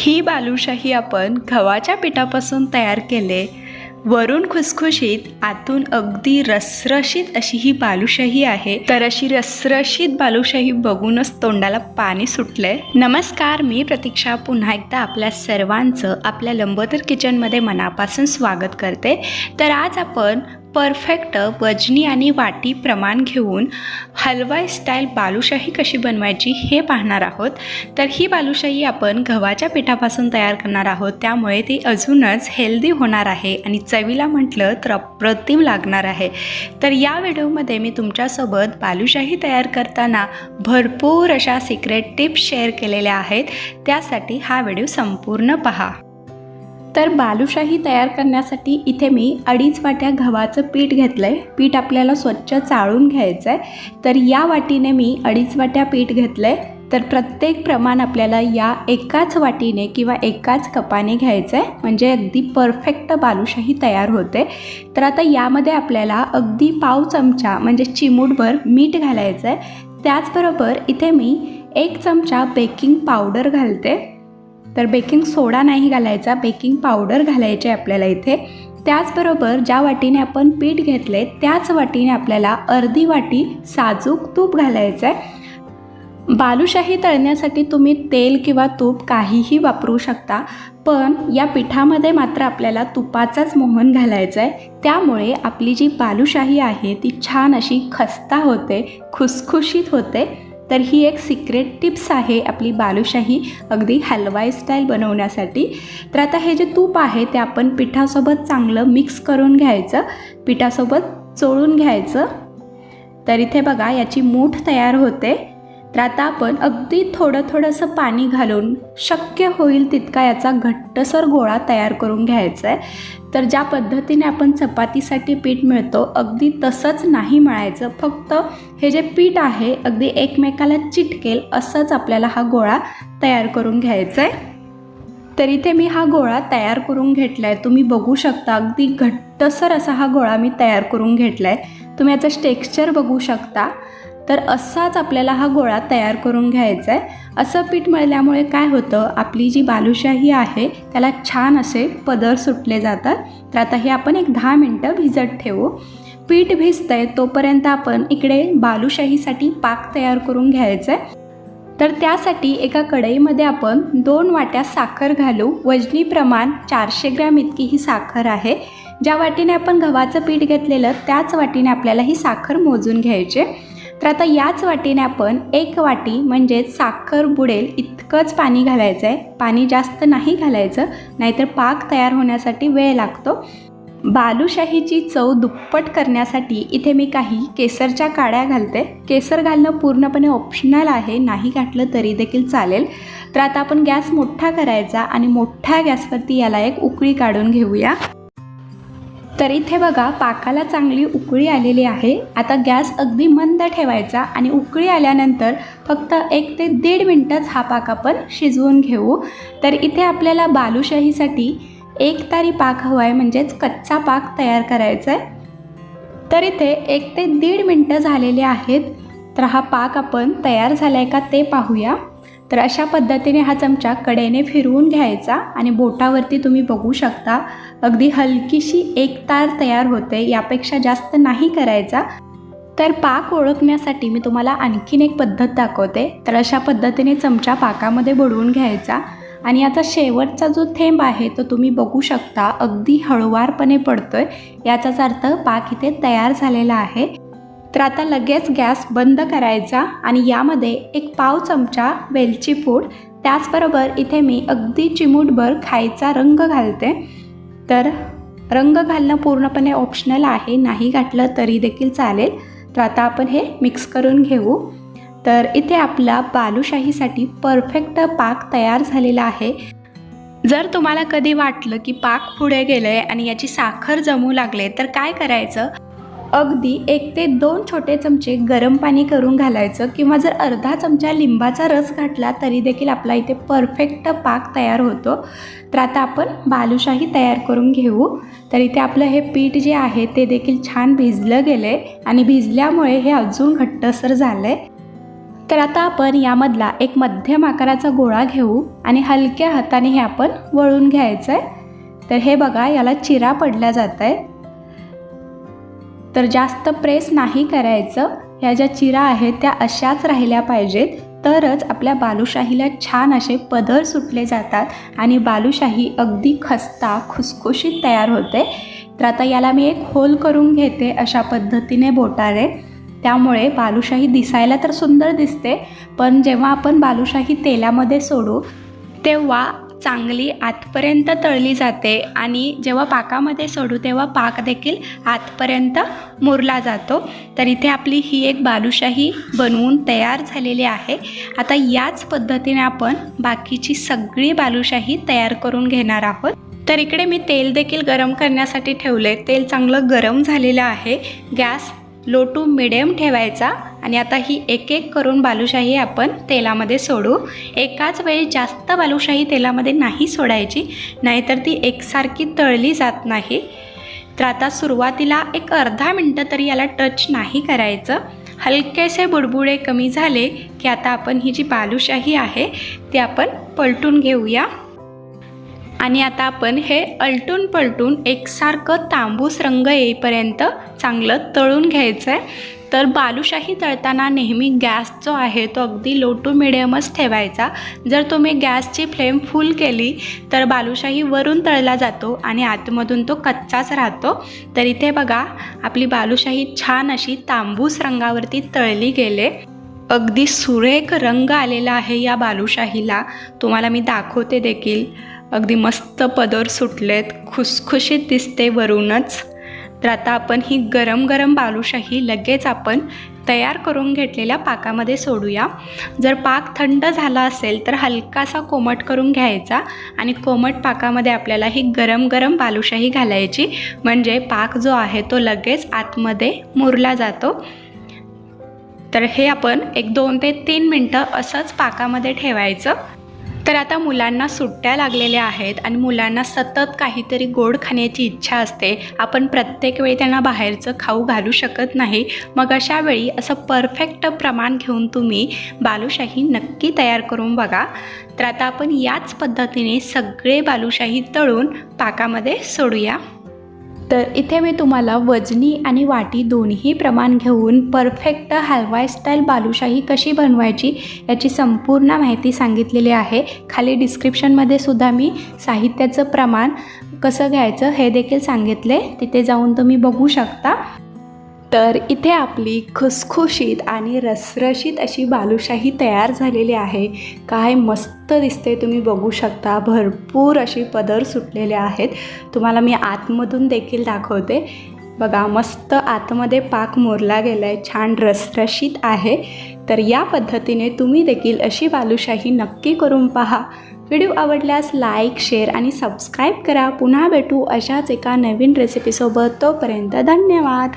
ही बालुशाही आपण गव्हाच्या पिठापासून तयार केले. वरून खुसखुशीत आतून अगदी रसरशीत अशी ही बालुशाही आहे. तर अशी रसरशीत बालुशाही बघूनच तोंडाला पाणी सुटलंय. नमस्कार मी प्रतीक्षा. पुन्हा एकदा आपल्या सर्वांचं आपल्या लंबोदर किचनमध्ये मनापासून स्वागत करते. तर आज आपण परफेक्ट वजनी आणि वाटी प्रमाण घेऊन हलवाई स्टाईल बालुशाही कशी बनवायची हे पाहणार आहोत. तर ही बालुशाही आपण गव्हाच्या पिठापासून तयार करणार आहोत. त्यामुळे ती अजूनच हेल्दी होणार आहे आणि चवीला म्हटलं तर अप्रतिम लागणार आहे. तर या व्हिडिओमध्ये मी तुमच्यासोबत बालुशाही तयार करताना भरपूर अशा सिक्रेट टिप्स शेअर केलेल्या आहेत. त्यासाठी हा व्हिडिओ संपूर्ण पहा. तर बालुशाही तयार करण्यासाठी इथे मी अडीच वाट्या गव्हाचं पीठ घेतलं आहे पीठ आपल्याला स्वच्छ चाळून घ्यायचं आहे तर या वाटीने मी अडीच वाट्या पीठ घेतलं आहे तर प्रत्येक प्रमाण आपल्याला या एकाच वाटीने किंवा एकाच कपाने घ्यायचं आहे म्हणजे अगदी परफेक्ट बालुशाही तयार होते. तर आता यामध्ये आपल्याला अगदी पाव चमचा म्हणजे चिमूटभर मीठ घालायचं आहे त्याचबरोबर इथे मी एक चमचा बेकिंग पावडर घालते. तर बेकिंग सोडा नाही घालायचा बेकिंग पावडर घालायचे आपल्याला इथे. त्याचबरोबर ज्या वाटीने आपण पीठ घेतले त्याच वाटीने आपल्याला अर्धी वाटी साजूक तूप घालायचं आहे बालुशाही तळण्यासाठी तुम्ही तेल किंवा तूप काहीही वापरू शकता पण या पिठामध्ये मात्र आपल्याला तुपाचाच मोहन घालायचा आहे त्यामुळे आपली जी बालुशाही आहे ती छान अशी खस्ता होते खुसखुशीत होते. तर ही एक सिक्रेट टिप्स आहे आपली बालुशाही अगदी हलवाई स्टाईल बनवण्यासाठी. तर आता हे जे तूप आहे ते आपण पिठासोबत चांगलं मिक्स करून घ्यायचं पिठासोबत चोळून घ्यायचं. तर इथे बघा याची मूठ तयार होते. तर आता आपण अगदी थोडं थोडंसं पाणी घालून शक्य होईल तितका याचा घट्टसर गोळा तयार करून घ्यायचा आहे. तर ज्या पद्धतीने आपण चपातीसाठी पीठ मिळतो अगदी तसंच नाही मळायचं. फक्त हे जे पीठ आहे अगदी एकमेकाला चिटकेल असंच आपल्याला हा गोळा तयार करून घ्यायचा आहे. तर इथे मी हा गोळा तयार करून घेतला आहे तुम्ही बघू शकता अगदी घट्टसर असा हा गोळा मी तयार करून घेतला आहे तुम्ही याचं टेक्स्चर बघू शकता. तर असाच आपल्याला हा गोळा तयार करून घ्यायचा आहे. असं पीठ मळल्यामुळे काय होतं आपली जी बालुशाही आहे त्याला छान असे पदर सुटले जातात. तर आता हे आपण एक दहा मिनटं भिजत ठेवू. पीठ भिजतं आहे तोपर्यंत आपण इकडे बालुशाहीसाठी पाक तयार करून घ्यायचं आहे. तर त्यासाठी एका कढईमध्ये आपण दोन वाट्या साखर घालू. वजनी प्रमाण चारशे ग्रॅम इतकी ही साखर आहे. ज्या वाटीने आपण गव्हाचं पीठ घेतलेलं त्याच वाटीने आपल्याला ही साखर मोजून घ्यायची तर आता याच वाटीने आपण एक वाटी म्हणजेच साखर बुडेल इतकंच पाणी घालायचं आहे पाणी जास्त नाही घालायचं नाहीतर पाक तयार होण्यासाठी वेळ लागतो. बालुशाहीची चव दुप्पट करण्यासाठी इथे मी काही केसरच्या काड्या घालते. केसर घालणं पूर्णपणे ऑप्शनल आहे नाही घातलं तरी देखील चालेल. तर आता आपण गॅस मोठा करायचा आणि मोठ्या गॅसवरती याला एक उकळी काढून घेऊया. तर इथे बघा पाकाला चांगली उकळी आलेली आहे. आता गॅस अगदी मंद ठेवायचा आणि उकळी आल्यानंतर फक्त एक ते दीड मिनटंच हा पाक आपण शिजवून घेऊ. तर इथे आपल्याला बालुशाहीसाठी एक तारी पाक हवा आहे म्हणजेच कच्चा पाक तयार करायचा आहे. तर इथे एक ते दीड मिनटं झालेले आहेत. तर हा पाक आपण तयार झाला आहे का ते पाहूया. तर अशा पद्धतीने हा चमचा कडेने फिरवून घ्यायचा आणि बोटावरती तुम्ही बघू शकता अगदी हलकीशी एक तार तयार होते यापेक्षा जास्त नाही करायचा. तर पाक ओळखण्यासाठी मी तुम्हाला आणखीन एक पद्धत दाखवते. तर अशा पद्धतीने चमचा पाकामध्ये बुडवून घ्यायचा आणि याचा शेवटचा जो थेंब आहे तो तुम्ही बघू शकता अगदी हळुवारपणे पडतोय. याचाच अर्थ पाक इथे तयार झालेला आहे. तर आता लगेच गॅस बंद करायचा आणि यामध्ये एक पाव चमचा वेलची पूड त्याचबरोबर इथे मी अगदी चिमूटभर खायचा रंग घालते. तर रंग घालणं पूर्णपणे ऑप्शनल आहे नाही घातलं तरी देखील चालेल. तर आता आपण हे मिक्स करून घेऊ. तर इथे आपला बालुशाहीसाठी परफेक्ट पाक तयार झालेला आहे. जर तुम्हाला कधी वाटलं की पाक पुढे गेलं आहे आणि याची साखर जमू लागले तर काय करायचं? अगदी एक ते दोन छोटे चमचे गरम पाणी करून घालायचं किंवा जर अर्धा चमचा लिंबाचा रस घातला तरी देखील आपला इथे परफेक्ट पाक तयार होतो. तर आता आपण बालुशाही तयार करून घेऊ. तर इथे आपलं हे पीठ जे आहे ते देखील छान भिजलं गेलं आहे आणि भिजल्यामुळे हे अजून घट्टसर झालं आहे तर आता आपण यामधला एक मध्यम आकाराचा गोळा घेऊ आणि हलक्या हाताने हे आपण वळून घ्यायचं आहे तर हे बघा याला चिरा पडल्या जात आहे तर जास्त प्रेस नाही करायचं. ह्या ज्या चिरा आहेत त्या अशाच राहिल्या पाहिजेत. तरच आपल्या बालुशाहीला छान असे पदर सुटले जातात आणि बालुशाही अगदी खस्ता खुसखुशीत तयार होते. तर आता याला मी एक होल करून घेते अशा पद्धतीने बोटारे त्यामुळे बालुशाही दिसायला तर सुंदर दिसते पण जेव्हा आपण बालुशाही तेलामध्ये सोडू तेव्हा चांगली आतपर्यंत तळली जाते आणि जेव्हा पाकामध्ये सोडू तेव्हा पाक देखील आतपर्यंत मुरला जातो. तर इथे आपली ही एक बालुशाही बनवून तयार झालेली आहे. आता याच पद्धतीने आपण बाकीची सगळी बालुशाही तयार करून घेणार आहोत. तर इकडे मी तेल देखील गरम करण्यासाठी ठेवले तेल चांगलं गरम झालेलं आहे. गॅस लो टू मिडियम ठेवायचा आणि आता ही एक एक करून बालुशाही आपण तेलामध्ये सोडू. एकाच वेळी जास्त बालुशाही तेलामध्ये नाही सोडायची नाहीतर ती एकसारखी तळली जात नाही. तर आता सुरुवातीला एक अर्धा मिनटं तरी याला टच नाही करायचं. हलकेसे बुडबुडे कमी झाले की आता आपण ही जी बालुशाही आहे ती आपण पलटून घेऊया. आणि आता आपण हे अलटून पलटून एकसारखं तांबूस रंग येईपर्यंत चांगलं तळून घ्यायचं आहे तर बालुशाही तळताना नेहमी गॅस जो आहे तो अगदी लो टू मिडियमच ठेवायचा. जर तुम्ही गॅसची फ्लेम फुल केली तर बालुशाही वरून तळला जातो आणि आतमधून तो कच्चाच राहतो. तर इथे बघा आपली बालुशाही छान अशी तांबूस रंगावरती तळली गेले. अगदी सुरेख रंग आलेला आहे या बालुशाहीला. तुम्हाला मी दाखवते देखील. अगदी मस्त पदर सुटलेत खुसखुशीत दिसते वरूनच. तर आता आपण ही गरम गरम बालुशाही लगेच आपण तयार करून घेतलेल्या पाकामध्ये सोडूया. जर पाक थंड झाला असेल तर हलकासा कोमट करून घ्यायचा आणि कोमट पाकामध्ये आपल्याला ही गरम गरम बालुशाही घालायची. म्हणजे पाक जो आहे तो लगेच आतमध्ये मुरला जातो. तर हे आपण एक दोन ते तीन मिनटं असंच पाकामध्ये ठेवायचं. तर आता मुलांना सुट्ट्या लागलेल्या आहेत आणि मुलांना सतत काहीतरी गोड खाण्याची इच्छा असते. आपण प्रत्येक वेळी त्यांना बाहेरचं खाऊ घालू शकत नाही. मग अशा वेळी असं परफेक्ट प्रमाण घेऊन तुम्ही बालुशाही नक्की तयार करून बघा. तर आता आपण याच पद्धतीने सगळे बालुशाही तळून पाकामध्ये सोडूया. तर इथे मी तुम्हाला वजनी आणि वाटी दोन्ही प्रमाण घेऊन परफेक्ट हलवाई स्टाईल बालुशाही कशी बनवायची याची संपूर्ण माहिती सांगितलेली आहे. खाली डिस्क्रिप्शनमध्ये सुद्धा मी साहित्याचं प्रमाण कसं घ्यायचं हे देखील सांगितले. तिथे जाऊन तुम्ही बघू शकता. तर इथे आपली खुसखुशीत आणि रसरशीत अशी बालुशाही तयार झालेली आहे. काय मस्त दिसते तुम्ही बघू शकता. भरपूर अशी पदर सुटलेले आहेत. तुम्हाला मी आतमधून देखील दाखवते. बघा मस्त आतमध्ये पाक मोरला गेला आहे छान रसरशीत आहे. तर या पद्धतीने तुम्ही देखील अशी बालुशाही नक्की करून पहा. व्हिडिओ आवडल्यास लाईक शेअर आणि सबस्क्राईब करा. पुन्हा भेटू अशाच एका नवीन रेसिपीसोबत तोपर्यंत धन्यवाद.